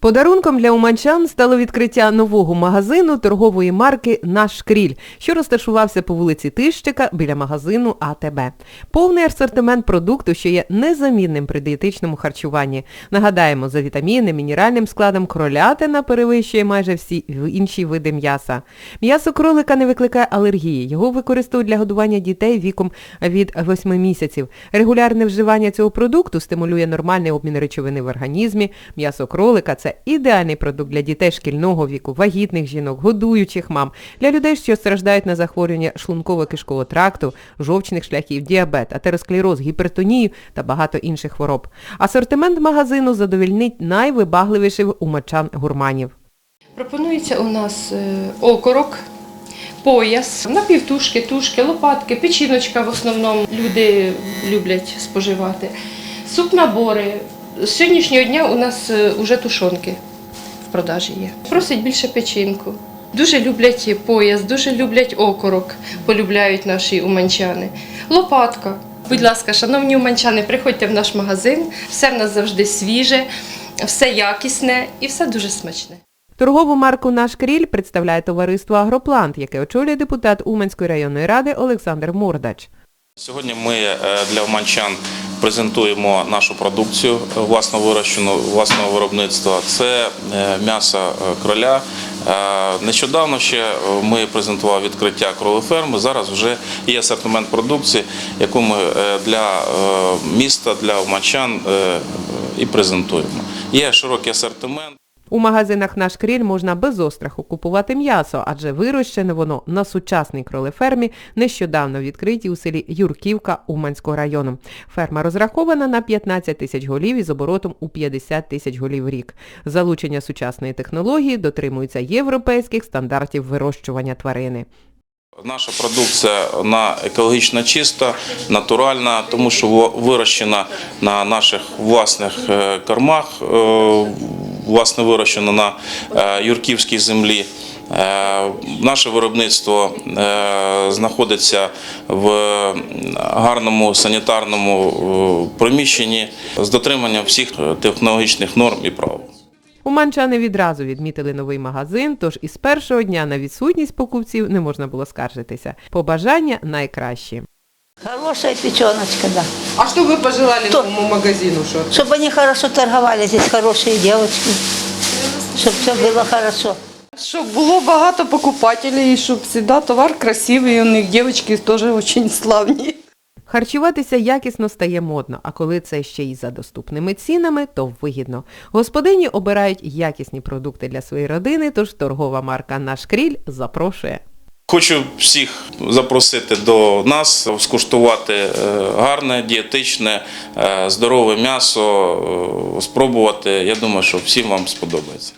Подарунком для уманчан стало відкриття нового магазину торгової марки Наш Кріль, що розташувався по вулиці Тищика біля магазину АТБ. Повний асортимент продукту, що є незамінним при дієтичному харчуванні. Нагадаємо, за вітаміни, мінеральним складом кролятина перевищує майже всі інші види м'яса. М'ясо кролика не викликає алергії. Його використовують для годування дітей віком від 8 місяців. Регулярне вживання цього продукту стимулює нормальний обмін речовини в організмі. М'ясо кролика це ідеальний продукт для дітей шкільного віку, вагітних жінок, годуючих мам, для людей, що страждають на захворювання шлунково-кишкового тракту, жовчних шляхів, діабет, атеросклероз, гіпертонію та багато інших хвороб. Асортимент магазину задовільнить найвибагливіших умачан гурманів. Пропонується у нас е, окорок, пояс, напівтушки, тушки, лопатки, печіночка в основному люди люблять споживати. Суп-набори. З сьогоднішнього дня у нас вже тушонки в продажі є. Просять більше печінку. Дуже люблять пояс, дуже люблять окорок, полюбляють наші уманчани. Лопатка. Будь ласка, шановні уманчани, приходьте в наш магазин. Все в нас завжди свіже, все якісне і все дуже смачне. Торгову марку «Наш Кріль» представляє товариство «Агроплант», яке очолює депутат Уманської районної ради Олександр Мордач. Сьогодні ми е, для уманчан презентуємо нашу продукцію е, власно вирощену, власного виробництва. Це е, м'ясо кроля. Нещодавно ще ми презентували відкриття кролеферми. Зараз вже є асортимент продукції, яку ми для міста, для уманчан е, і презентуємо. Є широкий асортимент. У магазинах «Наш Кріль» можна без остраху купувати м'ясо, адже вирощене воно на сучасній кролефермі, нещодавно відкритій у селі Юрківка Уманського району. Ферма розрахована на 15 тисяч голів із оборотом у 50 тисяч голів рік. Залучення сучасної технології дотримується європейських стандартів вирощування тварини. Наша продукція вона екологічно чиста, натуральна, тому що вирощена на наших власних е, кормах, е, власне вирощена на е, юрківській землі. Е, Наше виробництво е, знаходиться в гарному санітарному приміщенні з дотриманням всіх технологічних норм і правил. Уманчани відразу відмітили новий магазин, тож із першого дня на відсутність покупців не можна було скаржитися. Побажання найкращі. Хорошая печеночка, да. А что вы пожелали Кто? новому магазину? Что? Чтобы они хорошо торговали, здесь хорошие девочки. Чтобы все было хорошо. Щоб було багато покупателей, і щоб завжди товар красивий, у них дівчатки теж дуже славні. Харчуватися якісно стає модно, а коли це ще й за доступними цінами, то вигідно. Господині обирають якісні продукти для своєї родини, тож торгова марка «Наш Кріль» запрошує. Хочу всіх запросити до нас, скуштувати е, гарне, дієтичне, е, здорове м'ясо, е, спробувати. Я думаю, що всім вам сподобається.